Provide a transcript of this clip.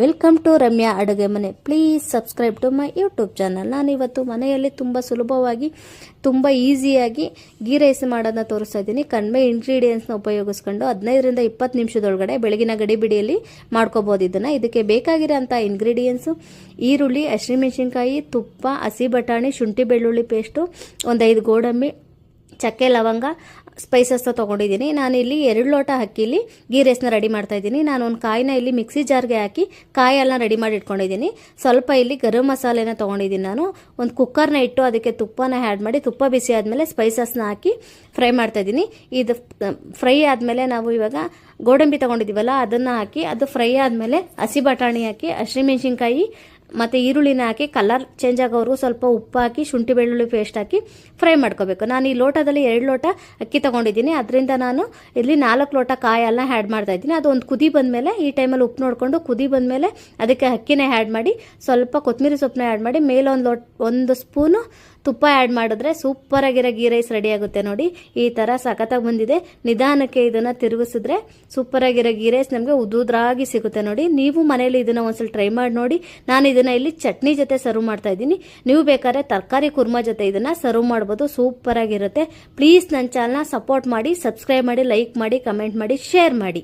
Welcome to Ramya ಅಡುಗೆ ಮನೆ please subscribe to my YouTube channel ನಾನಿವತ್ತು ಮನೆಯಲ್ಲಿ ತುಂಬ ಸುಲಭವಾಗಿ, ತುಂಬ ಈಸಿಯಾಗಿ ಗೀ ರೈಸ್ ಮಾಡೋದನ್ನ ತೋರಿಸ್ತಾ ಇದ್ದೀನಿ. ಕಡಿಮೆ ಇಂಗ್ರೀಡಿಯೆಂಟ್ಸ್ನ ಉಪಯೋಗಿಸ್ಕೊಂಡು ಹದಿನೈದರಿಂದ ಇಪ್ಪತ್ತು ನಿಮಿಷದೊಳಗಡೆ ಬೆಳಗಿನ ಗಡಿಬಿಡಿಯಲ್ಲಿ ಮಾಡ್ಕೋಬೋದು ಇದನ್ನು. ಇದಕ್ಕೆ ಬೇಕಾಗಿರೋಂಥ ಇಂಗ್ರೀಡಿಯೆಂಟ್ಸು ಈರುಳ್ಳಿ, ಹಸಿಮೆಣಸಿನ್ಕಾಯಿ, ತುಪ್ಪ, ಹಸಿ ಬಟಾಣಿ, ಶುಂಠಿ ಬೆಳ್ಳುಳ್ಳಿ ಪೇಸ್ಟು ಒಂದು ಐದು ಗೋಡಂಬಿ ಚಕ್ಕೆ, ಲವಂಗ ಸ್ಪೈಸಸ್ನ ತೊಗೊಂಡಿದ್ದೀನಿ. ನಾನು ಇಲ್ಲಿ ಎರಡು ಲೋಟ ಅಕ್ಕಿಲಿ ಗೀ ರೈಸ್ನ ರೆಡಿ ಮಾಡ್ತಾ ಇದ್ದೀನಿ. ನಾನು ಒಂದು ಕಾಯಿನ ಇಲ್ಲಿ ಮಿಕ್ಸಿ ಜಾರ್ಗೆ ಹಾಕಿ ಕಾಯೆಲ್ಲ ರೆಡಿ ಮಾಡಿ ಇಟ್ಕೊಂಡಿದ್ದೀನಿ. ಸ್ವಲ್ಪ ಇಲ್ಲಿ ಗರಂ ಮಸಾಲೆನ ತೊಗೊಂಡಿದ್ದೀನಿ ನಾನು. ಒಂದು ಕುಕ್ಕರ್ನ ಇಟ್ಟು ಅದಕ್ಕೆ ತುಪ್ಪನ ಆ್ಯಡ್ ಮಾಡಿ, ತುಪ್ಪ ಬಿಸಿ ಆದಮೇಲೆ ಸ್ಪೈಸಸ್ನ ಹಾಕಿ ಫ್ರೈ ಮಾಡ್ತಾ ಇದ್ದೀನಿ. ಇದು ಫ್ರೈ ಆದಮೇಲೆ ನಾವು ಇವಾಗ ಗೋಡಂಬಿ ತೊಗೊಂಡಿದ್ದೀವಲ್ಲ, ಅದನ್ನು ಹಾಕಿ ಅದು ಫ್ರೈ ಆದಮೇಲೆ ಹಸಿ ಬಟಾಣಿ ಹಾಕಿ, ಹಸಿಮೆಣಸಿನ್ಕಾಯಿ ಮತ್ತು ಈರುಳ್ಳಿನ ಹಾಕಿ ಕಲರ್ ಚೇಂಜ್ ಆಗೋವರೆಗೂ ಸ್ವಲ್ಪ ಉಪ್ಪು ಹಾಕಿ, ಶುಂಠಿ ಬೆಳ್ಳುಳ್ಳಿ ಪೇಸ್ಟ್ ಹಾಕಿ ಫ್ರೈ ಮಾಡ್ಕೋಬೇಕು. ನಾನು ಈ ಲೋಟದಲ್ಲಿ ಎರಡು ಲೋಟ ಅಕ್ಕಿ ತೊಗೊಂಡಿದ್ದೀನಿ. ಅದರಿಂದ ನಾನು ಇಲ್ಲಿ ನಾಲ್ಕು ಲೋಟ ಕಾಯೆಲ್ಲ ಆ್ಯಡ್ ಮಾಡ್ತಾ ಇದ್ದೀನಿ. ಅದು ಒಂದು ಕುದಿ ಬಂದಮೇಲೆ ಈ ಟೈಮಲ್ಲಿ ಉಪ್ಪು ನೋಡಿಕೊಂಡು ಕುದಿ ಬಂದಮೇಲೆ ಅದಕ್ಕೆ ಅಕ್ಕಿನೇ ಆ್ಯಡ್ ಮಾಡಿ, ಸ್ವಲ್ಪ ಕೊತ್ತಂಬರಿ ಸೊಪ್ಪನ್ನ ಆ್ಯಡ್ ಮಾಡಿ, ಮೇಲೆ ಒಂದು ಲೋಟ್, ಒಂದು ಸ್ಪೂನು ತುಪ್ಪ ಆ್ಯಡ್ ಮಾಡಿದ್ರೆ ಸೂಪರಾಗಿರೋ ಗೀ ರೈಸ್ ರೆಡಿ ಆಗುತ್ತೆ ನೋಡಿ. ಈ ಥರ ಸಖತ್ತಾಗಿ ಬಂದಿದೆ. ನಿಧಾನಕ್ಕೆ ಇದನ್ನು ತಿರುಗಿಸಿದ್ರೆ ಸೂಪರಾಗಿರೋ ಗೀ ರೈಸ್ ನಮಗೆ ಉದುದ್ರಾಗಿ ಸಿಗುತ್ತೆ ನೋಡಿ. ನೀವು ಮನೇಲಿ ಇದನ್ನು ಒಂದ್ಸಲ ಟ್ರೈ ಮಾಡಿ ನೋಡಿ. ನಾನು ಇದನ್ನು ಇಲ್ಲಿ ಚಟ್ನಿ ಜೊತೆ ಸರ್ವ್ ಮಾಡ್ತಾ ಇದ್ದೀನಿ. ನೀವು ಬೇಕಾದ್ರೆ ತರಕಾರಿ ಕುರ್ಮಾ ಜೊತೆ ಇದನ್ನು ಸರ್ವ್ ಮಾಡ್ಬೋದು. ಸೂಪರಾಗಿರುತ್ತೆ ಪ್ಲೀಸ್ ನನ್ನ ಚಾನಲ್ನ ಸಪೋರ್ಟ್ ಮಾಡಿ ಸಬ್ಸ್ಕ್ರೈಬ್ ಮಾಡಿ ಲೈಕ್ ಮಾಡಿ ಕಮೆಂಟ್ ಮಾಡಿ ಶೇರ್ ಮಾಡಿ.